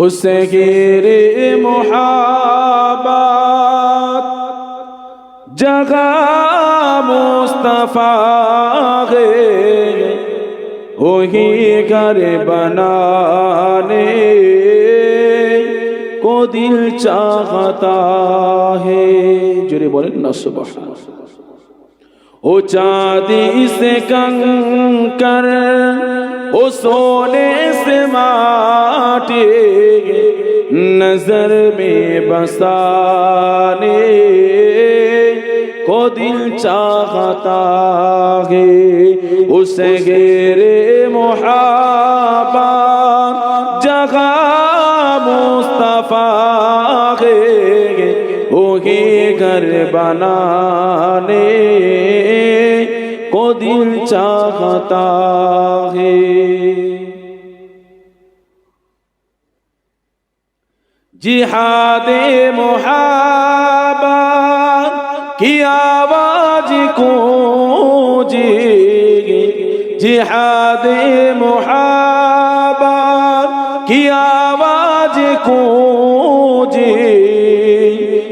اس گیری محبت جگہ مصطفیٰ ہے وہی گھر بنانے کو دل چاہتا ہے جرے بولے نہ صبح او چاندی سے کنکر او سونے سے ماں کاٹے نظر میں بسانے کو دل چاہتا ہے اسے گیرے محابا جگہ مصطفیٰ ہے وہی گھر بنانے کو دل چاہتا জিহাদে মোহাবা কি আওয়াজ কুঁজে জিহাদে মোহাবা কি আওয়াজ কুঁজে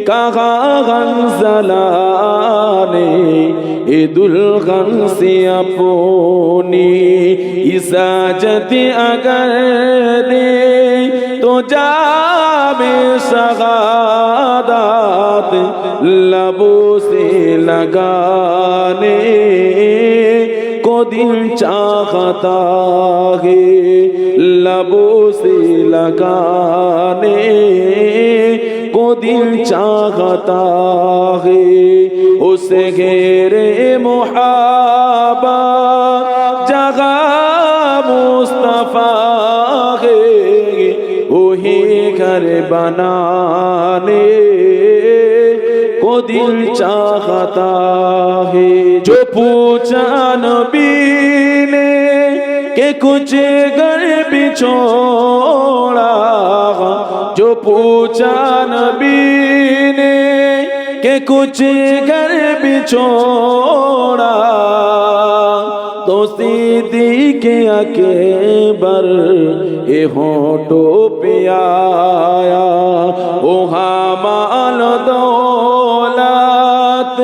কাহা গঞ্জলানে এ দুলগন সে আপনি ইসাজত আগর দে তো যা सगादात लबों से लगाने को दिल चाहता है लबों से लगाने को दिल चाहता है उसे घेरे मोहाबा जगा بنانے کو دل چاہتا ہے جو پوچھا نبی نے کہ کچھ گھر بھی چھوڑا جو پوچھا نبی نے کہ کچھ گھر بھی چھوڑا بچوں تکیں بر یہ اے ٹوپ হইয়া ওহা মাল দৌলত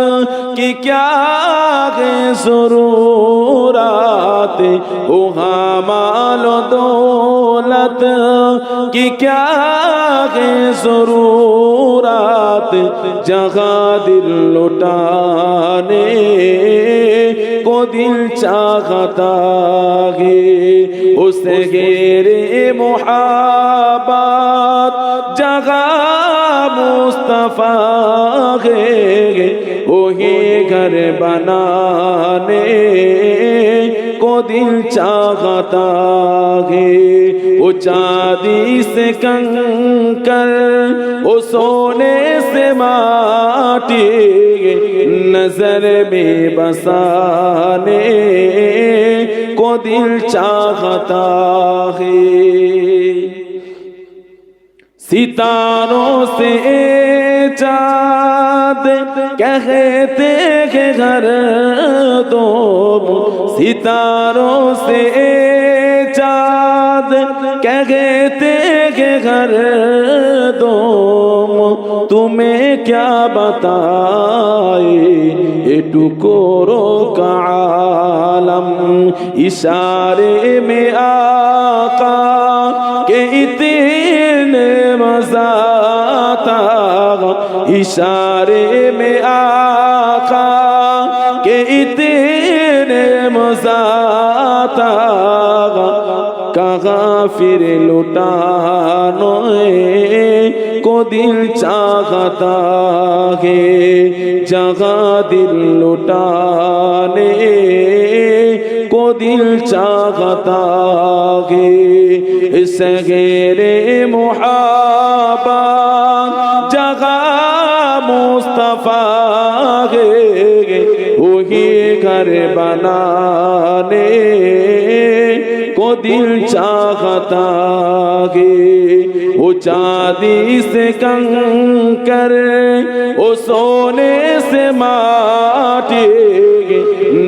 কি ক্যা জরুরাত ওহা মাল দৌলত কি ক্যা জরুরাত জহা দিল লোটানে को दिल चाहता है उसे घेरे मोहा آغا مصطفیٰ گے وہی گھر بنانے کو دل چاہتا ہے وہ چاندی سے کنکر وہ سونے سے ماتی گے نظر میں بسانے کو دل چاہتا ہے सितारों से चाँद कहते हैं घर दो सितारों से चाँद कहते हैं घर दो तुम्हें क्या बताए ये टुकोरों का आलम इशारे में आ इशारे में आका के इतने मजा था कहाँ फिर लुटानो को दिल चाहता है जहाँ दिल लुटाने को दिल चाहता है इस गेरे मुहाबा گے وہی گھر بنانے کو دل چاہتا گے وہ چاندی سے کنکر وہ سونے سے مار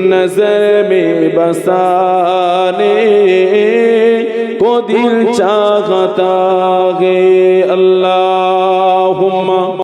نظر میں بسانے کو دل چاہتا گے اللہ